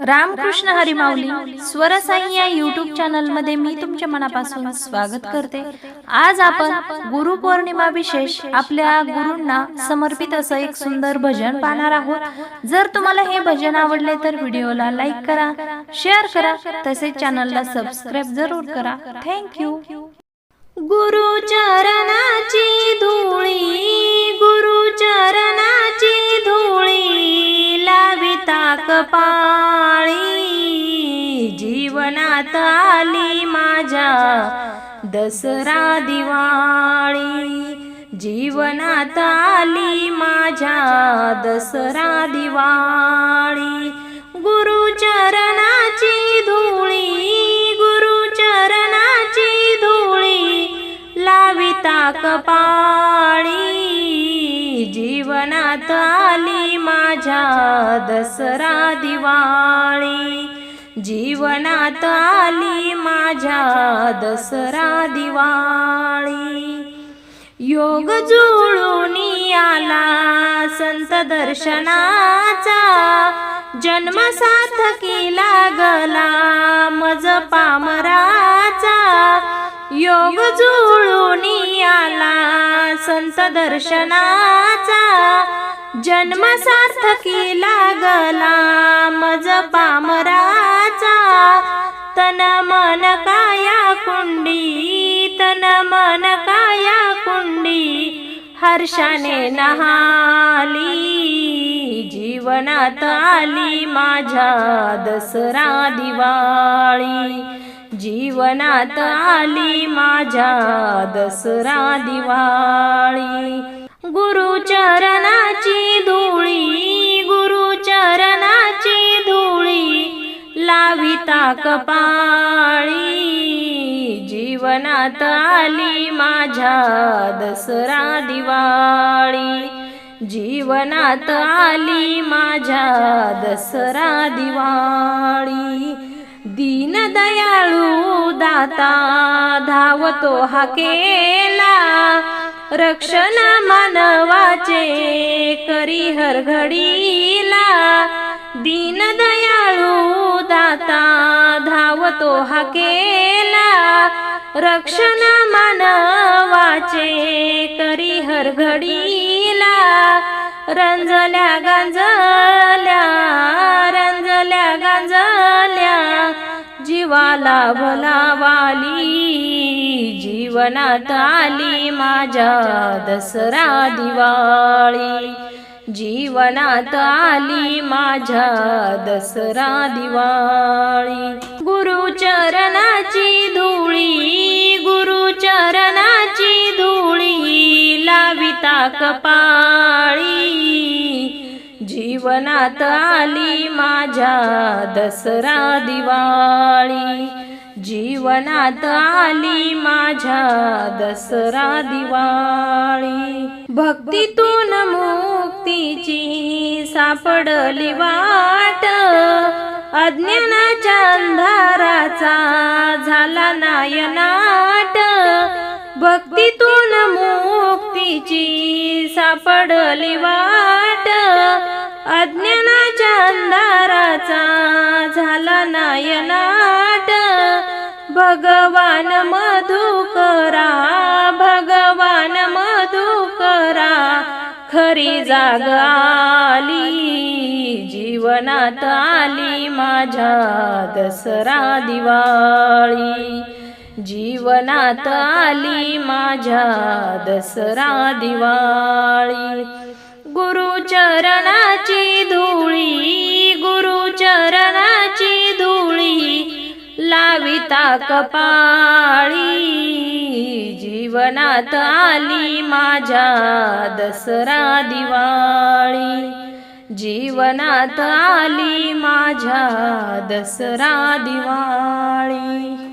रामकृष्ण हरी माऊली स्वरसाई या युट्यूब चॅनलमध्ये मी तुमच्या मनापासून स्वागत करते. आज आपण गुरुपौर्णिमा विशेष आपल्या गुरूंना समर्पित असं एक सुंदर भजन पाहणार आहोत. जर तुम्हाला हे भजन आवडले तर व्हिडिओला लाईक करा शेअर करा तसेच चॅनलला सबस्क्राईब जरूर करा. थँक्यू गुरु चरणाची धुळी गुरु चरणाची धुळी लाविता कपाळी मनात आली माझ्या दसरा दिवाळी. जीवनात आली माझ्या दसरा दिवाळी. गुरुचरणाची धुळी गुरुचरणाची धुळी लाविता कपाळी. जीवनात आली माझ्या दसरा दिवाळी. जीवनात आली माझ्या दसरा दिवाळी. योग जुळून आला संत दर्शनाचा जन्म सार्थकी लागला मज पामराचा. योग जुळून आला संत दर्शनाचा जन्म सार्थकी लागला मज पामरा तन मन काया कुंडी तन मन काया कुंडी हर्षाने नहाली जीवनात आली माझ्या दसरा दिवाळी. जीवनात आली माझ्या दसरा दिवाळी. गुरुचरणाची कपाळी जीवनात आली माझ्या दसरा दिवाळी. जीवनात आली माझ्या दसरा दिवाळी. दीनदयाळू दाता धावतो हा केला रक्षण मानवाचे करी हर घडीला दीनदयाळू दाता तो हा केला रक्षण मानवाचे करी हर घडीला रंजल्या गांजल्या रंजल्या गांजल्या. जीवाला भलावाली जीवनात आली माझ्या दसरा दिवाळी. जीवनात आली माझ्या दसरा दिवाळी. गुरुचरणाची धुळी गुरुचरणाची धुळी लाविता कपाळी. जीवनात आली माझ्या दसरा दिवाळी. जीवनात आली माझ्या दसरा दिवाळी. भक्तीतून मुक्तीची सापडली वाट. अज्ञानाच्या अंधाराचा झाला नायनाट भक्तीतून मुक्तीची सापडली वाट. अज्ञानाच्या अंधाराचा झाला नायनाट भगवान मधुक खरी जाग आली जीवनात आली माझ्या दसरा दिवाळी. जीवनात आली माझ्या दसरा दिवाळी. गुरुचरणाची धुळी गुरुचरणाची धुळी लाविता कपाळी. जीवनात आली माझ्या दसरा दिवाळी. जीवनात आली माझ्या दसरा दिवाळी.